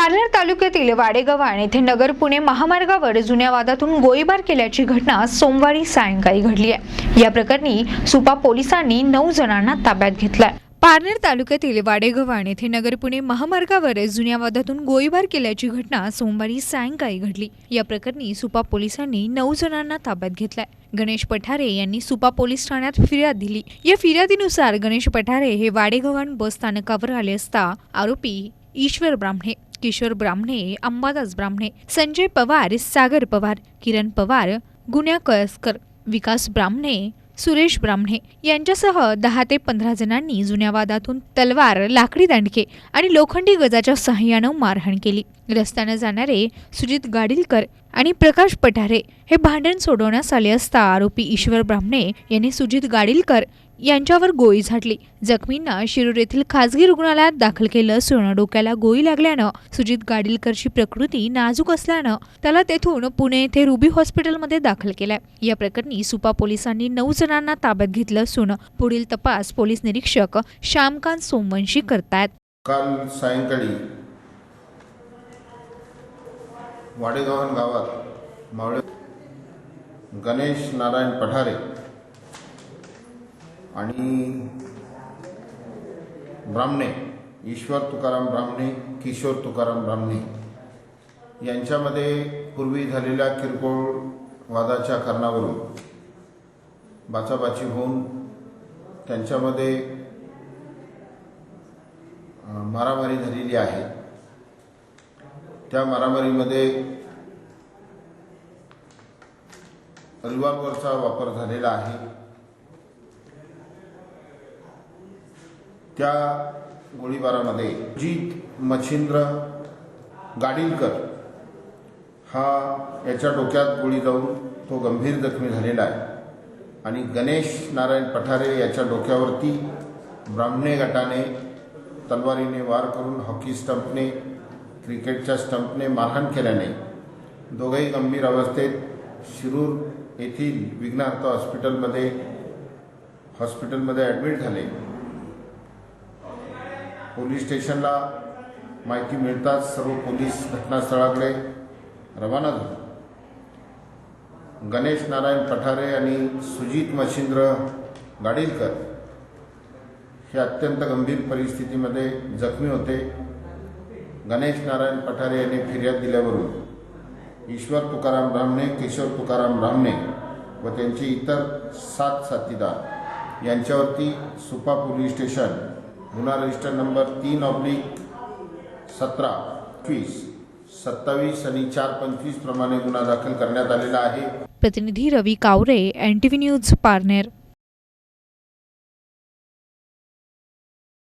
पारनेर तालुक्यातील वाडेगव्हाण येथे नगर पुणे महामार्गावर जुन्या वादातून गोळीबार केल्याची घटना सोमवारी सायंकाळी घडली आहे. या प्रकरणी सुपा पोलिसांनी नऊ जणांना ताब्यात घेतलाय. पारनेर तालुक्यातील वाडेगव्हाण येथे नगर पुणे महामार्गावर जुन्या वादातून गोळीबार केल्याची घटना सोमवारी सायंकाळी घडली. या प्रकरणी सुपा पोलिसांनी नऊ जणांना ताब्यात घेतलाय. गणेश पठारे यांनी सुपा पोलीस ठाण्यात फिर्याद दिली. या फिर्यादीनुसार गणेश पठारे हे वाडेगव्हाण बस स्थानकावर आले असता आरोपी ईश्वर ब्राह्मणे. किशोर ब्राह्मणे अंबादास ब्राह्मणे संजय पवार सागर पवार किरण पवार गुन्या कळसकर विकास ब्राह्मणे सुरेश ब्राह्मणे यांच्यासह दहा ते पंधरा जणांनी जुन्या वादातून तलवार लाकडी दांडके आणि लोखंडी गजाच्या सहाय्यानं मारहाण केली. रस्त्यानं जाणारे सुजित गाडीलकर आणि प्रकाश पठारे हे भांडण सोडवण्यास आले असता आरोपी ईश्वर ब्राह्मणे यांनी सुजित गाडीलकर यांच्यावर गोळी झाडली. जखमींना शिरूर येथील खासगी रुग्णालयात दाखल केलं असून डोक्याला गोळी लागल्यानं सुजित गाडीलकरची प्रकृती नाजूक असल्यानं त्याला तेथून पुणे येथे रुबी हॉस्पिटलमध्ये दाखल केलाय. या प्रकरणी सुपा पोलिसांनी नऊ जणांना ताब्यात घेतलं असून पुढील तपास पोलीस निरीक्षक श्यामकांत सोमवंशी करतायत. काल सायंकाळी वाडेगावन गावात मावळे गणेश नारायण पठारे आणि ब्राह्मणे ईश्वर तुकाराम ब्राह्मणे किशोर तुकाराम ब्राह्मणे यांच्यामध्ये पूर्वी झालेल्या किरकोळ वादाच्या कारणावरून बाचाबाची होऊन त्यांच्यामध्ये मारामारी झालेली आहे. त्या मारामारीमध्ये रिव्हॉल्वरचा वापर झालेला आहे. त्या गोळीबारामध्ये जीत मच्छिंद्र गाडीलकर हा याच्या डोक्यात गोळी जाऊन तो गंभीर जखमी झालेला आहे. आणि गणेश नारायण पठारे याच्या डोक्यावरती ब्राह्मणे गटाने तलवारीने वार करून हॉकी स्टंपने क्रिकेटच्या स्टंपने मारहाण केल्याने दोघंही गंभीर अवस्थेत शिरूर येथील विघ्नार्थ हॉस्पिटलमध्ये हॉस्पिटलमध्ये ॲडमिट झाले. पोलीस स्टेशनला माहिती मिळताच सर्व पोलीस घटनास्थळाकडे रवाना झाले. गणेश नारायण पठारे आणि सुजित मच्छिंद्र गाडीलकर हे अत्यंत गंभीर परिस्थितीमध्ये जखमी होते. गणेश नारायण पठारे यांनी फिर्याद दिल्यावरून ईश्वर तुकाराम ब्राह्मणे किशोर तुकाराम ब्राह्मणे व त्यांचे इतर सात साथीदार यांच्यावरती सुपा पोलीस स्टेशन गुन्हा रजिस्टर नंबर तीन ऑब्लिक सतरा. वीस. सत्तावीस आणि चार पंचवीस प्रमाणे गुन्हा दाखल करण्यात आलेला आहे. प्रतिनिधी Ravi Kaware N T V news Parner.